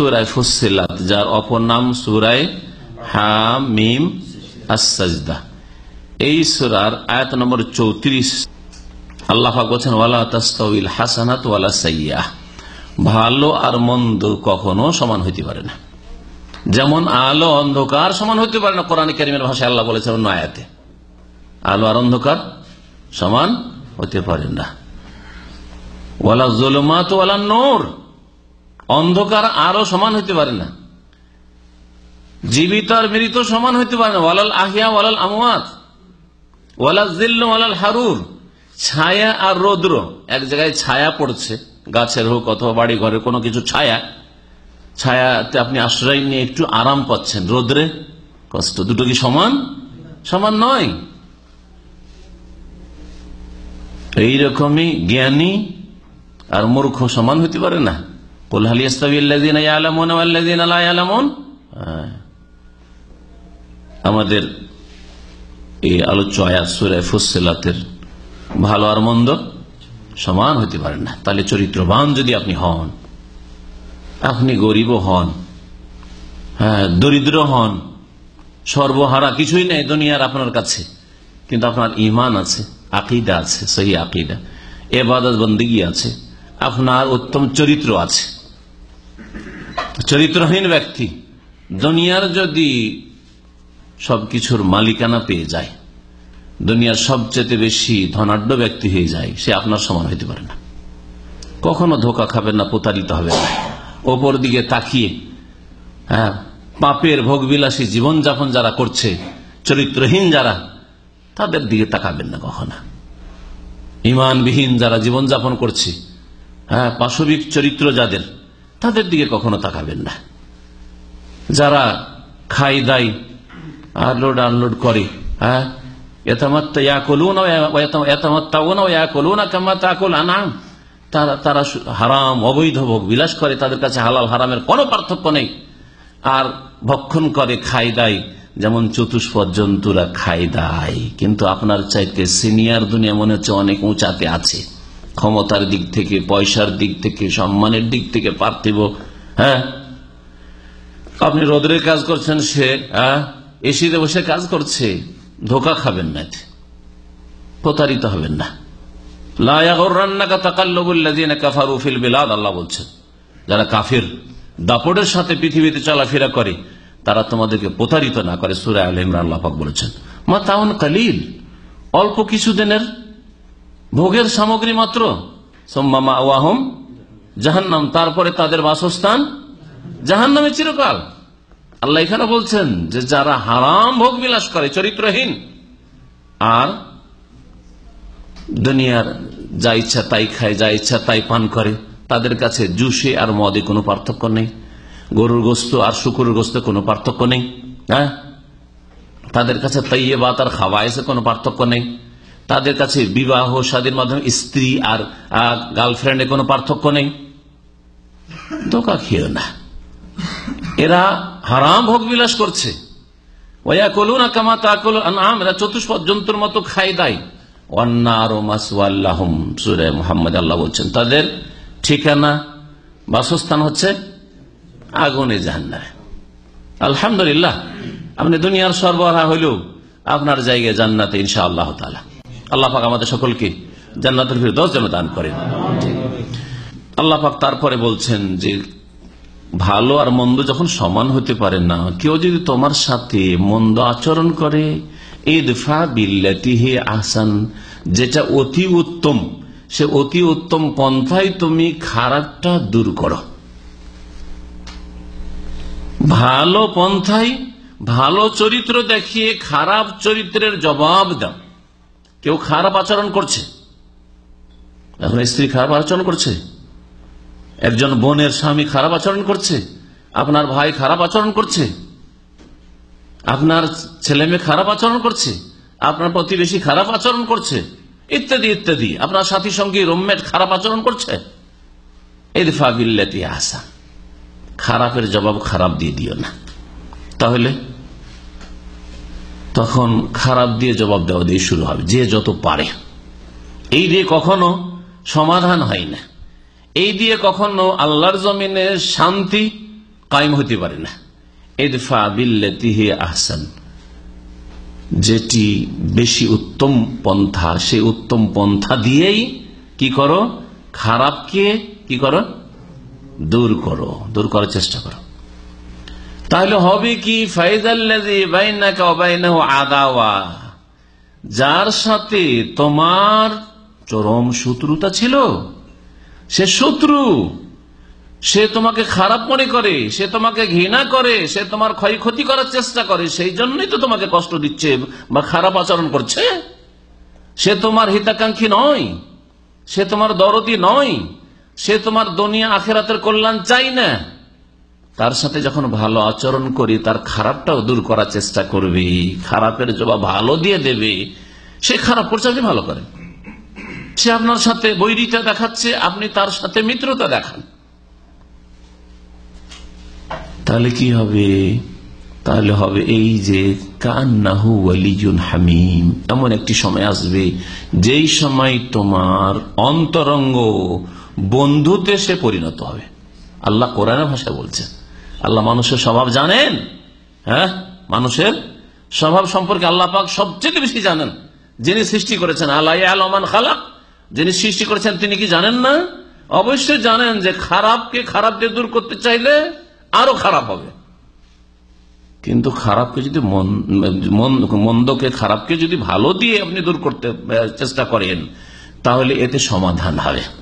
সুরায় ফুসিলাত যার অপর নাম সুরায় হামিম আসাজদা এই সুরার আয়াত নম্বর চৌত্রিশ। ভালো আর মন্দ কখনো সমান হইতে পারে না। যেমন আলো অন্ধকার সমান হইতে পারে না, কোরআন কারিমের ভাষায় আল্লাহ বলেছেন অন্য আয়াতে। আলো আর অন্ধকার সমান হতে পারে না। ওয়ালা জুলুমাত ওয়ালা নোর। অন্ধকার আরও সমান হইতে পারে না। জীবিত আর মৃত সমান হইতে পারে না। ওয়ালাল আহিয়া, ওয়ালাল আমওয়াত, ওয়ালাল জিল্ল ওয়ালাল হারুর। ছায়া আর রৌদ্র, এক জায়গায় ছায়া পড়ছে, গাছের হোক অথবা বাড়ি ঘরে কোনো কিছু ছায়া। ছায়াতে আপনি আশ্রয় নিয়ে একটু আরাম পাচ্ছেন। রোদ্রে কষ্ট, দুটো কি সমান? সমান নয়। এইরকমই জ্ঞানী আর মূর্খ সমান হইতে পারে না। আমাদের এই আলোচ্য আয়াত সুরায় ফুসেলাতের ভালো আর মন্দ সমান হইতে পারে না। তাহলে চরিত্রবান যদি আপনি হন, আপনি গরিব হন হ্যাঁ দরিদ্র হন, সর্বহারা কিছুই নেই দুনিয়ার আপনার কাছে, কিন্তু আপনার ইমান আছে, আকিদা আছে সেই আকিদা, এবাদত বন্দী আছে, আপনার উত্তম চরিত্র আছে। চরিত্রহীন ব্যক্তি, দুনিয়ার যদি সবকিছুর মালিকানা পেয়ে যায়, দুনিয়ার সবচেয়ে বেশি ধনাঢ্য ব্যক্তি হয়ে যায়, সে আপনার সমান হইতে পারে না। কখনো ধোকা খাবেন না, প্রতারিত হবে না। ওপর দিকে তাকিয়ে হ্যাঁ পাপের ভোগবিলাসী জীবনযাপন যারা করছে, চরিত্রহীন যারা, তাদের দিকে তাকাবেন না কখনো। ইমানবিহীন যারা জীবনযাপন করছে হ্যাঁ পাশবিক চরিত্র যাদের তাদের দিকে কখনো তাকাবেন না। যারা খাই দায় আনলোড আনলোড করে হ্যাঁ? তারা হারাম বিলাস করে, তাদের কাছে হারামের কোনো পার্থক্য নেই। আর ভক্ষণ করে যেমন দায় কিন্তু আপনার চাইতে সিনিয়র দুনিয়া মনে হচ্ছে অনেক উঁচাতে আছে। ক্ষমতার দিক থেকে, পয়সার দিক থেকে, সম্মানের দিক থেকে পার্থিব হ্যাঁ? আপনি রোদ্রের কাজ করছেন, সে হ্যাঁ? এসিতে বসে কাজ করছে, ধোকা খাবেন না প্রতারিত হবেন না। আল্লাহ বলছেন, যারা কাফির দাপড়ের সাথে পৃথিবীতে চলাফেরা করে, তারা তোমাদেরকে প্রতারিত না করে বলেছেন। মা কালিল অল্প কিছুদিনের ভোগের সামগ্রী মাত্র? সোম্মামা ওয়াহম জাহান্নাম। তারপরে তাদের বাসস্থান জাহান্নামে চিরকাল। আল্লাহ এখানে বলছেন যে যারা হারাম ভোগ বিলাস করে, চরিত্রহীন, আর দুনিয়ার যা ইচ্ছা তাই খায়, যা ইচ্ছা তাই পান করে, তাদের কাছে জুসে আর মদে কোনো পার্থক্য নেই। গরুর গোস্ত আর শুকুরের গোস্ত কোনো পার্থক্য নেই। হ্যাঁ? তাদের কাছে তাইয়ে বা তার খাওয়া এসে কোনো পার্থক্য নেই। তাদের কাছে বিবাহ, স্বাধীন মাধ্যমে স্ত্রী আর গার্লফ্রেন্ডে কোনো পার্থক্য নেই। ধোকা খেয়েও না। এরা হারাম ভোগ বিলাস করছে। ওয়া কলুন কামা তা আম এরা চতুষ্পদ জন্তুর মতো খাই দেয়। মোহাম্মদ আল্লাহ বলছেন, তাদের ঠিকানা, বাসস্থান হচ্ছে আগুনে জাহান্নায় আলহামদুলিল্লাহ, আপনি দুনিয়ার সরবরাহ হইলেও আপনার জায়গায় জান্নাতে ইনশা আল্লাহ তালা আল্লাহ পাক আমাদের সকলকে জান্নাতের ভিড় দশ জন দান করেন। আল্লাহ পাক তারপরে বলছেন যে, ভালো আর মন্দ যখন সমান হতে পারে না, কেউ যদি তোমার সাথে মন্দ আচরণ করে, ইদফা হে আহসান, যেটা অতি উত্তম, সে অতি উত্তম পন্থায় তুমি খারাপটা দূর করো। ভালো পন্থায় ভালো চরিত্র দেখিয়ে খারাপ চরিত্রের জবাব দাও। কেউ খারাপ আচরণ করছে। এখন স্ত্রী খারাপ আচরণ করছে। একজন বোনের স্বামী খারাপ আচরণ করছে। আপনার ভাই খারাপ আচরণ করছে। আপনার ছেলে মেয়ে খারাপ আচরণ করছে। আপনার প্রতিবেশী খারাপ আচরণ করছে। ইত্যাদি ইত্যাদি। আপনার সাথী, সঙ্গী, রোমমেট খারাপ আচরণ করছে। এদিফাবিল্লাতি আসা খারাপের জবাব খারাপ দিয়ে দিও না। তাহলে তখন খারাপ দিয়ে জবাব দেওয়া দিয়ে শুরু হবে, যে যত পারে। এই দিয়ে কখনো সমাধান হয় না। এই দিয়ে কখনো আল্লাহর জমিনে শান্তি কায়েম হতে পারে না। এদফা বিল্লাতিহি আহসান। যেটি বেশি উত্তম পন্থা সেই উত্তম পন্থা দিয়েই কি করো? খারাপকে কি করো? দূর করো। দূর করার চেষ্টা করো। তাহলে হবে কি? যার সাথে তোমার চরম শত্রুতা ছিল, সে শত্রু, সে তোমাকে খারাপ মনে করে, সে তোমাকে ঘৃণা করে, সে তোমার ক্ষয়ক্ষতি করার চেষ্টা করে, সেই জন্যই তো তোমাকে কষ্ট দিচ্ছে বা খারাপ আচরণ করছে। সে তোমার হিতাকাঙ্ক্ষী নয়, সে তোমার দরদি নয়, সে তোমার দুনিয়া আখেরাতের কল্যাণ চাই না। তার সাথে যখন ভালো আচরণ করি, তার খারাপটাও দূর করার চেষ্টা করবে। খারাপের জবাব ভালো দিয়ে দেবে। সে খারাপ করছে আপনি ভালো করেন সে আপনার সাথে বৈরিতা দেখাচ্ছে, আপনি তার সাথে মিত্রতা দেখান। তাহলে কি হবে? তাহলে হবে এই যে, কান্নাহু ওয়ালিজুন হামিম। এমন একটি সময় আসবে, যেই সময় তোমার অন্তরঙ্গ বন্ধুতে সে পরিণত হবে। আল্লাহ কোরআনের ভাষায় বলছে আল্লাহ মানুষের স্বভাব জানেন? হ্যাঁ? মানুষের স্বভাব সম্পর্কে আল্লাহ পাক সবচেয়ে বেশি জানেন। যিনি সৃষ্টি করেছেন, আল্লাহ আলমান খালাক। যিনি সৃষ্টি করেছেন, তিনি কি জানেন না? অবশ্যই জানেন যে খারাপকে খারাপ দিয়ে দূর করতে চাইলে আরও খারাপ হবে। কিন্তু খারাপকে যদি মন্দকে খারাপকে যদি ভালো দিয়ে আপনি দূর করতে চেষ্টা করেন, তাহলে এতে সমাধান হবে।